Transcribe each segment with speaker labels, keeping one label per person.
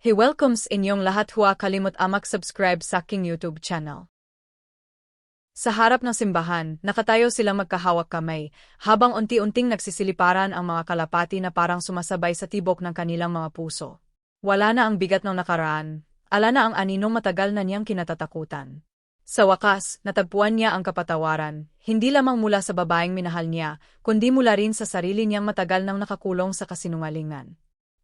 Speaker 1: He welcomes inyong lahat huwa kalimut amak subscribe sa aking YouTube channel. Sa harap ng simbahan, nakatayo silang magkahawak kamay, habang unti-unting nagsisiliparan ang mga kalapati na parang sumasabay sa tibok ng kanilang mga puso. Wala na ang bigat ng nakaraan, ala na ang aninong matagal na niyang kinatatakutan. Sa wakas, natagpuan niya ang kapatawaran, hindi lamang mula sa babaeng minahal niya, kundi mula rin sa sarili niyang matagal nang nakakulong sa kasinungalingan.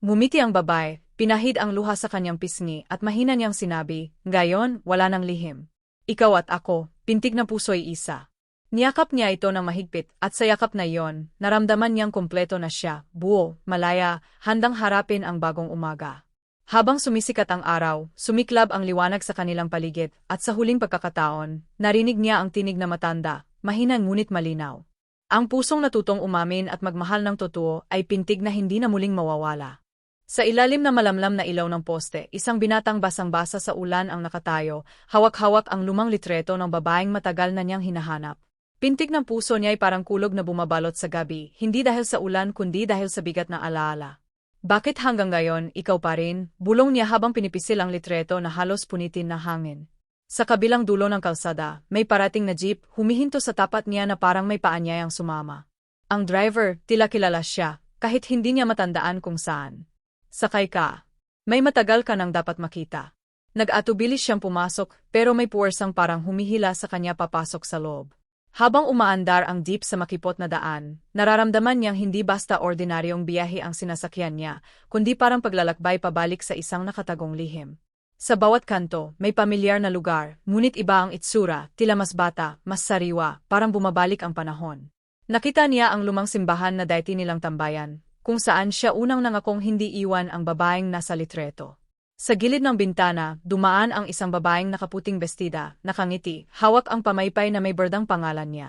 Speaker 1: Ngumiti ang babae, pinahid ang luha sa kanyang pisngi at mahina niyang sinabi, Gayon, wala nang lihim. Ikaw at ako, pintig na puso'y isa. Niyakap niya ito ng mahigpit at sa yakap na iyon, naramdaman niyang kumpleto na siya, buo, malaya, handang harapin ang bagong umaga. Habang sumisikat ang araw, sumiklab ang liwanag sa kanilang paligid, at sa huling pagkakataon, narinig niya ang tinig na matanda, mahina ngunit malinaw. Ang pusong natutong umamin at magmahal ng totoo ay pintig na hindi na muling mawawala. Sa ilalim na malamlam na ilaw ng poste, isang binatang basang-basa sa ulan ang nakatayo, hawak-hawak ang lumang litreto ng babaeng matagal na niyang hinahanap. Pintig ng puso niya ay parang kulog na bumabalot sa gabi, hindi dahil sa ulan kundi dahil sa bigat na alaala. Bakit hanggang ngayon, ikaw pa rin, bulong niya habang pinipisil ang litreto na halos punitin na hangin. Sa kabilang dulo ng kalsada, may parating na jeep, humihinto sa tapat niya na parang may paanyayang sumama. Ang driver, tila kilala siya, kahit hindi niya matandaan kung saan. Sakay ka. May matagal ka nang dapat makita. Nag-atubilis siyang pumasok, pero may puwersang parang humihila sa kanya papasok sa loob. Habang umaandar ang jeep sa makipot na daan, nararamdaman niyang hindi basta ordinaryong biyahe ang sinasakyan niya, kundi parang paglalakbay pabalik sa isang nakatagong lihim. Sa bawat kanto, may pamilyar na lugar, ngunit iba ang itsura, tila mas bata, mas sariwa, parang bumabalik ang panahon. Nakita niya ang lumang simbahan na dati nilang tambayan, kung saan siya unang nangakong hindi iwan ang babaeng nasa litreto. Sa gilid ng bintana, dumaan ang isang babaeng nakaputing bestida, nakangiti, hawak ang pamaypay na may berdang pangalan niya.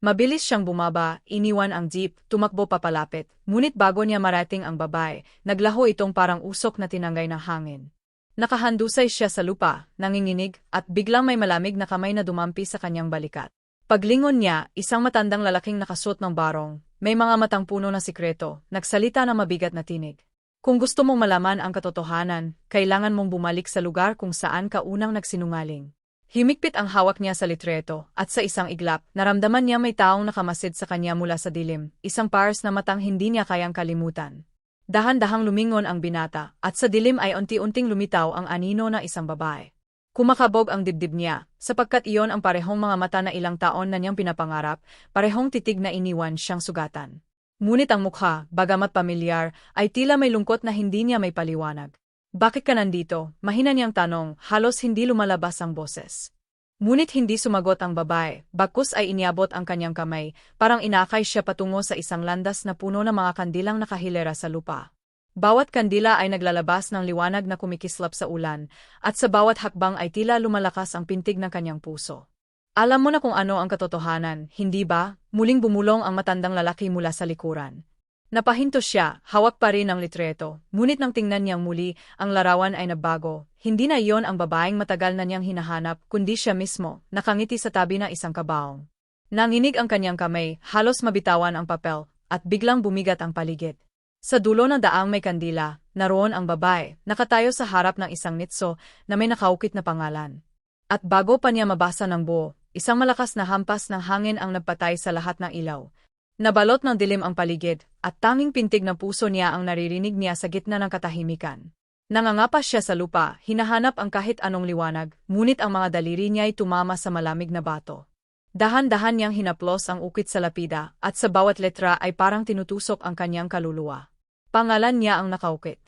Speaker 1: Mabilis siyang bumaba, iniwan ang jeep, tumakbo papalapit, ngunit bago niya marating ang babae, naglaho itong parang usok na tinangay ng hangin. Nakahandusay siya sa lupa, nanginginig, at biglang may malamig na kamay na dumampi sa kanyang balikat. Paglingon niya, isang matandang lalaking nakasuot ng barong, may mga matang puno na sikreto, nagsalita na mabigat na tinig. Kung gusto mong malaman ang katotohanan, kailangan mong bumalik sa lugar kung saan ka unang nagsinungaling. Himikpit ang hawak niya sa litreto, at sa isang iglap, naramdaman niya may taong nakamasid sa kanya mula sa dilim, isang pars na matang hindi niya kayang kalimutan. Dahan-dahang lumingon ang binata, at sa dilim ay unti-unting lumitaw ang anino na isang babae. Kumakabog ang dibdib niya, sapagkat iyon ang parehong mga mata na ilang taon na niyang pinapangarap, parehong titig na iniwan siyang sugatan. Ngunit ang mukha, bagamat pamilyar, ay tila may lungkot na hindi niya may paliwanag. Bakit ka nandito? Mahina niyang tanong, halos hindi lumalabas ang boses. Ngunit hindi sumagot ang babae, bagkus ay iniabot ang kanyang kamay, parang inakay siya patungo sa isang landas na puno ng mga kandilang nakahilera sa lupa. Bawat kandila ay naglalabas ng liwanag na kumikislap sa ulan, at sa bawat hakbang ay tila lumalakas ang pintig ng kanyang puso. Alam mo na kung ano ang katotohanan, hindi ba? Muling bumulong ang matandang lalaki mula sa likuran. Napahinto siya, hawak pa rin ang litreto, ngunit nang tingnan niyang muli, ang larawan ay nabago. Hindi na iyon ang babaeng matagal na niyang hinahanap, kundi siya mismo, nakangiti sa tabi ng isang kabaong. Nanginig ang kanyang kamay, halos mabitawan ang papel, at biglang bumigat ang paligid. Sa dulo ng daang may kandila, naroon ang babae, nakatayo sa harap ng isang nitso na may nakaukit na pangalan. At bago pa niya mabasa ng buo, Isang malakas na hampas ng hangin ang nagpatay sa lahat ng ilaw. Nabalot ng dilim ang paligid, at tanging pintig ng puso niya ang naririnig niya sa gitna ng katahimikan. Nangangapas siya sa lupa, hinahanap ang kahit anong liwanag, ngunit ang mga daliri niya ay tumama sa malamig na bato. Dahan-dahan niyang hinaplos ang ukit sa lapida, at sa bawat letra ay parang tinutusok ang kanyang kaluluwa. Pangalan niya ang nakaukit.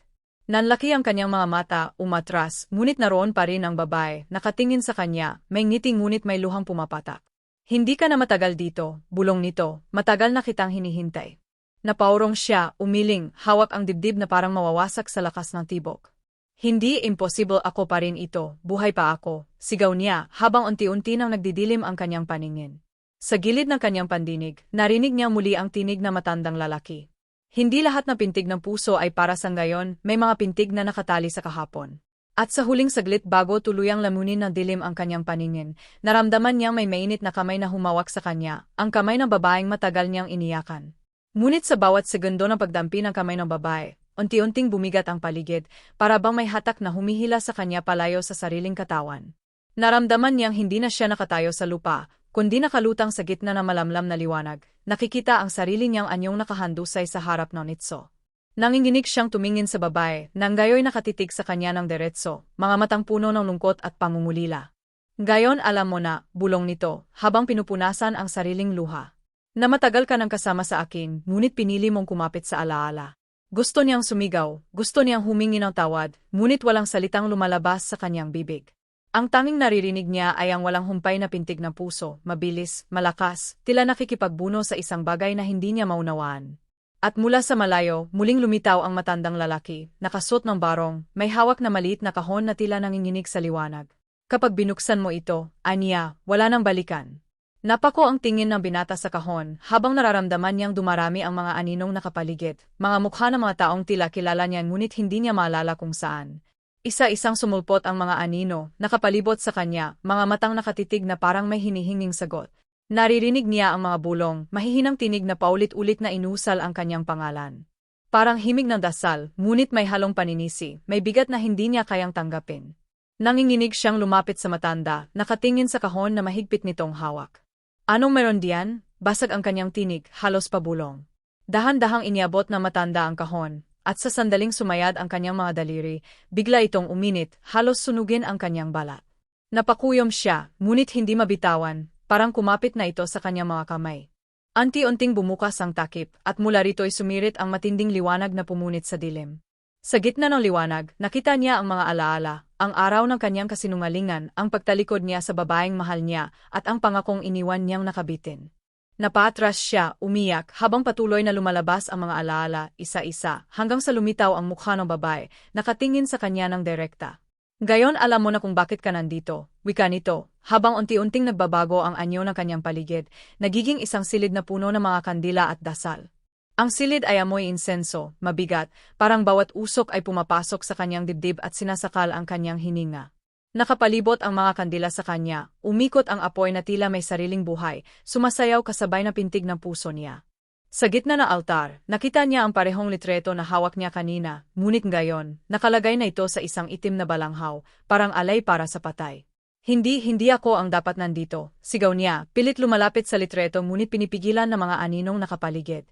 Speaker 1: Nanlaki ang kanyang mga mata, umatras, ngunit naroon pa rin ang babae, nakatingin sa kanya, may ngiting ngunit may luhang pumapatak. Hindi ka na matagal dito, bulong nito, matagal na kitang hinihintay. Napaurong siya, umiling, hawak ang dibdib na parang mawawasak sa lakas ng tibok. Hindi impossible ako pa rin ito, buhay pa ako, sigaw niya, habang unti-unti nang nagdidilim ang kanyang paningin. Sa gilid ng kanyang pandinig, narinig niya muli ang tinig na matandang lalaki. Hindi lahat na pintig ng puso ay para sa ngayon, may mga pintig na nakatali sa kahapon. At sa huling saglit bago tuluyang lamunin ng dilim ang kanyang paningin, naramdaman niyang may mainit na kamay na humawak sa kanya, ang kamay ng babaeng matagal niyang iniyakan. Ngunit sa bawat segundo ng pagdampi ng kamay ng babae, unti-unting bumigat ang paligid, para bang may hatak na humihila sa kanya palayo sa sariling katawan. Naramdaman niyang hindi na siya nakatayo sa lupa, kundi nakalutang sa gitna ng malamlam na liwanag, nakikita ang sarili niyang anyong nakahandusay sa harap ng nitso. Nanginginig siyang tumingin sa babae, nang gayoy nakatitig sa kanya ng diretso, mga matang puno ng lungkot at pamumulila. Gayon alam mo na, bulong nito, habang pinupunasan ang sariling luha. Na matagal ka nang kasama sa akin, ngunit pinili mong kumapit sa alaala. Gusto niyang sumigaw, gusto niyang humingi ng tawad, ngunit walang salitang lumalabas sa kanyang bibig. Ang tanging naririnig niya ay ang walang humpay na pintig ng puso, mabilis, malakas, tila nakikipagbuno sa isang bagay na hindi niya maunawaan. At mula sa malayo, muling lumitaw ang matandang lalaki, nakasot ng barong, may hawak na maliit na kahon na tila nanginginig sa liwanag. Kapag binuksan mo ito, aniya, wala nang balikan. Napako ang tingin ng binata sa kahon, habang nararamdaman niyang dumarami ang mga aninong nakapaligid, mga mukha ng mga taong tila kilala niya ngunit hindi niya maalala kung saan. Isa-isang sumulpot ang mga anino, nakapalibot sa kanya, mga matang nakatitig na parang may hinihinging sagot. Naririnig niya ang mga bulong, mahihinang tinig na paulit-ulit na inusal ang kanyang pangalan. Parang himig ng dasal, ngunit may halong paninisi, may bigat na hindi niya kayang tanggapin. Nanginginig siyang lumapit sa matanda, nakatingin sa kahon na mahigpit nitong hawak. Anong meron diyan? Basag ang kanyang tinig, halos pabulong. Dahan-dahang iniabot na matanda ang kahon, at sa sandaling sumayad ang kanyang mga daliri, bigla itong uminit, halos sunugin ang kanyang balat. Napakuyom siya, ngunit hindi mabitawan, Parang kumapit na ito sa kanyang mga kamay. Anti-unting bumukas ang takip, at mula rito'y sumirit ang matinding liwanag na pumunit sa dilim. Sa gitna ng liwanag, nakita niya ang mga alaala, ang araw ng kanyang kasinungalingan, ang pagtalikod niya sa babaeng mahal niya, at ang pangakong iniwan niyang nakabitin. Napatras siya, umiyak, habang patuloy na lumalabas ang mga alaala, isa-isa, hanggang sa lumitaw ang mukha ng babae, nakatingin sa kanya ng direkta. Gayon alam mo na kung bakit ka nandito, wika nito, habang unti-unting nagbabago ang anyo ng kanyang paligid, nagiging isang silid na puno ng mga kandila at dasal. Ang silid ay amoy insenso, mabigat, parang bawat usok ay pumapasok sa kanyang dibdib at sinasakal ang kanyang hininga. Nakapalibot ang mga kandila sa kanya, umikot ang apoy na tila may sariling buhay, sumasayaw kasabay na pintig ng puso niya. Sa gitna ng altar, nakita niya ang parehong litreto na hawak niya kanina, ngunit ngayon, nakalagay na ito sa isang itim na balanghaw, parang alay para sa patay. Hindi, hindi ako ang dapat nandito, sigaw niya, pilit lumalapit sa litreto ngunit pinipigilan ng mga aninong nakapaligid.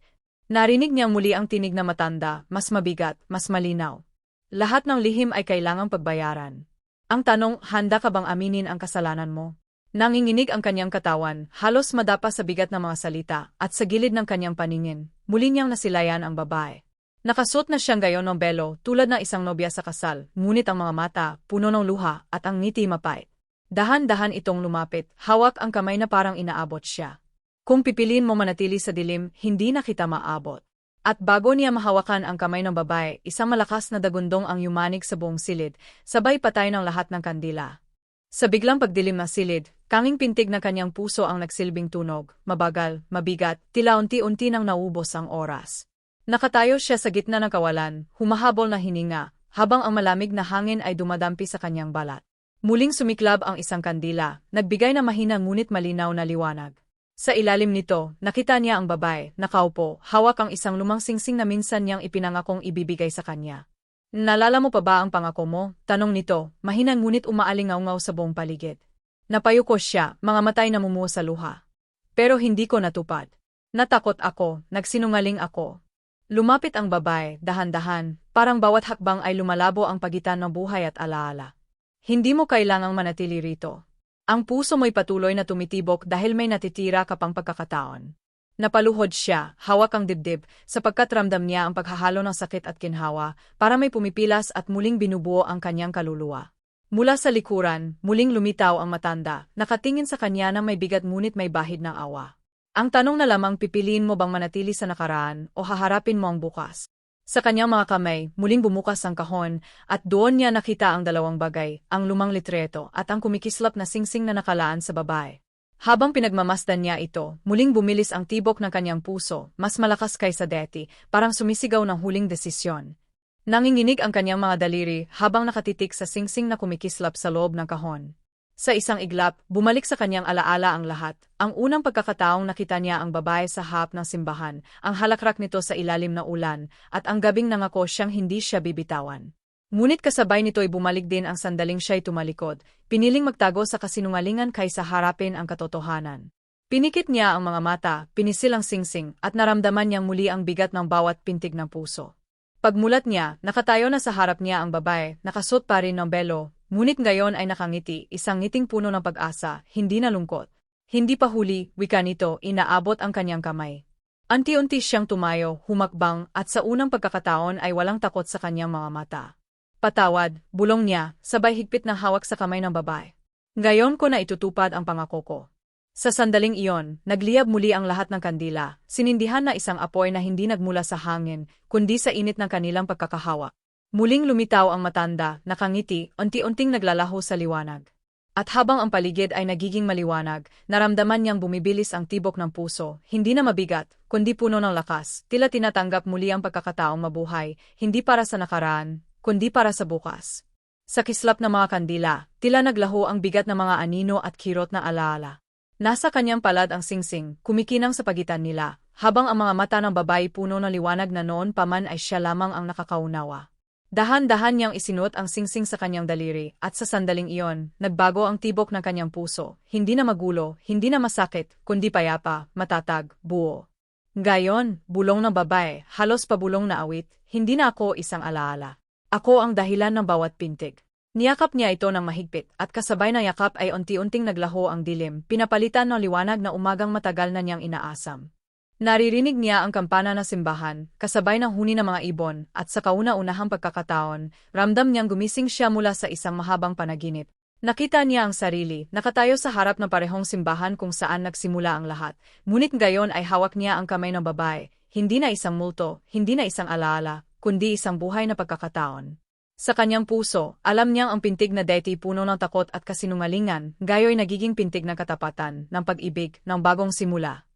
Speaker 1: Narinig niyang muli ang tinig na matanda, mas mabigat, mas malinaw. Lahat ng lihim ay kailangang pagbayaran. Ang tanong, handa ka bang aminin ang kasalanan mo? Nanginginig ang kanyang katawan, halos madapa sa bigat ng mga salita, at sa gilid ng kanyang paningin, muli niyang nasilayan ang babae. Nakasuot na siyang gayon ng belo, tulad ng isang nobya sa kasal, ngunit ang mga mata, puno ng luha, at ang ngiti mapait. Dahan-dahan itong lumapit, hawak ang kamay na parang inaabot siya. Kung pipiliin mo manatili sa dilim, hindi na kita maabot. At bago niya mahawakan ang kamay ng babae, isang malakas na dagundong ang yumanig sa buong silid, sabay patay ng lahat ng kandila. Sa biglang pagdilim na silid, Tanging pintig na kanyang puso ang nagsilbing tunog, mabagal, mabigat, tila unti-unti nang naubos ang oras. Nakatayo siya sa gitna ng kawalan, humahabol na hininga, habang ang malamig na hangin ay dumadampi sa kanyang balat. Muling sumiklab ang isang kandila, nagbigay na mahina ngunit malinaw na liwanag. Sa ilalim nito, nakita niya ang babae, nakaupo, hawak ang isang lumang singsing na minsan niyang ipinangakong ibibigay sa kanya. Nalala mo pa ba ang pangako mo? Tanong nito, mahinang ngunit umaalingaw-ngaw sa buong paligid. Napayuko siya, mga matay na mumuo sa luha. Pero hindi ko natupad. Natakot ako, nagsinungaling ako. Lumapit ang babae, dahan-dahan, parang bawat hakbang ay lumalabo ang pagitan ng buhay at alaala. Hindi mo kailangang manatili rito. Ang puso mo'y patuloy na tumitibok dahil may natitira ka pang pagkakataon. Napaluhod siya, hawak ang dibdib, sapagkat ramdam niya ang paghahalo ng sakit at kinhawa, para may pumipilas at muling binubuo ang kanyang kaluluwa. Mula sa likuran, muling lumitaw ang matanda, nakatingin sa kanya na may bigat ngunit may bahid ng awa. Ang tanong na lamang pipiliin mo bang manatili sa nakaraan o haharapin mo ang bukas. Sa kanyang mga kamay, muling bumukas ang kahon, at doon niya nakita ang dalawang bagay, ang lumang litreto at ang kumikislap na singsing na nakalaan sa babae. Habang pinagmamasdan niya ito, muling bumilis ang tibok ng kanyang puso, mas malakas kaysa deti, parang sumisigaw ng huling desisyon. Nanginginig ang kanyang mga daliri habang nakatitik sa singsing na kumikislap sa loob ng kahon. Sa isang iglap, bumalik sa kanyang alaala ang lahat. Ang unang pagkakataong nakita niya ang babae sa hap ng simbahan, ang halakrak nito sa ilalim na ulan, at ang gabing nangako siyang hindi siya bibitawan. Ngunit kasabay nito'y bumalik din ang sandaling siya'y tumalikod, piniling magtago sa kasinungalingan kaysa harapin ang katotohanan. Pinikit niya ang mga mata, pinisil ang singsing, at naramdaman niyang muli ang bigat ng bawat pintig ng puso. Pagmulat niya, nakatayo na sa harap niya ang babae, nakasot pa rin ng belo, ngunit ngayon ay nakangiti, isang ngiting puno ng pag-asa, hindi na lungkot. Hindi pa huli, wika nito, inaabot ang kanyang kamay. Anti-unti siyang tumayo, humakbang, at sa unang pagkakataon ay walang takot sa kanyang mga mata. Patawad, bulong niya, sabay higpit ng hawak sa kamay ng babae. Ngayon ko na itutupad ang pangako ko. Sa sandaling iyon, nagliyab muli ang lahat ng kandila, sinindihan na isang apoy na hindi nagmula sa hangin, kundi sa init ng kanilang pagkakahawak. Muling lumitaw ang matanda, nakangiti, unti-unting naglalaho sa liwanag. At habang ang paligid ay nagiging maliwanag, naramdaman niyang bumibilis ang tibok ng puso, hindi na mabigat, kundi puno ng lakas, tila tinatanggap muli ang pagkakataong mabuhay, hindi para sa nakaraan, kundi para sa bukas. Sa kislap ng mga kandila, tila naglaho ang bigat ng mga anino at kirot na alaala. Nasa kanyang palad ang singsing, kumikinang sa pagitan nila, habang ang mga mata ng babae puno ng liwanag na noon paman ay siya lamang ang nakakaunawa. Dahan-dahan niyang isinuot ang singsing sa kanyang daliri, at sa sandaling iyon, nagbago ang tibok ng kanyang puso, hindi na magulo, hindi na masakit, kundi payapa, matatag, buo. Gayon, bulong ng babae, halos pabulong na awit, hindi na ako isang alaala. Ako ang dahilan ng bawat pintig. Niyakap niya ito ng mahigpit, at kasabay ng yakap ay unti-unting naglaho ang dilim, pinapalitan ng liwanag na umagang matagal na niyang inaasam. Naririnig niya ang kampana ng simbahan, kasabay ng huni ng mga ibon, at sa kauna-unahang pagkakataon, ramdam niyang gumising siya mula sa isang mahabang panaginip. Nakita niya ang sarili, nakatayo sa harap ng parehong simbahan kung saan nagsimula ang lahat, ngunit gayon ay hawak niya ang kamay ng babae, hindi na isang multo, hindi na isang alaala, kundi isang buhay na pagkakataon. Sa kanyang puso, alam niyang ang pintig na deti puno ng takot at kasinungalingan, gayo'y nagiging pintig ng katapatan, ng pag-ibig, ng bagong simula.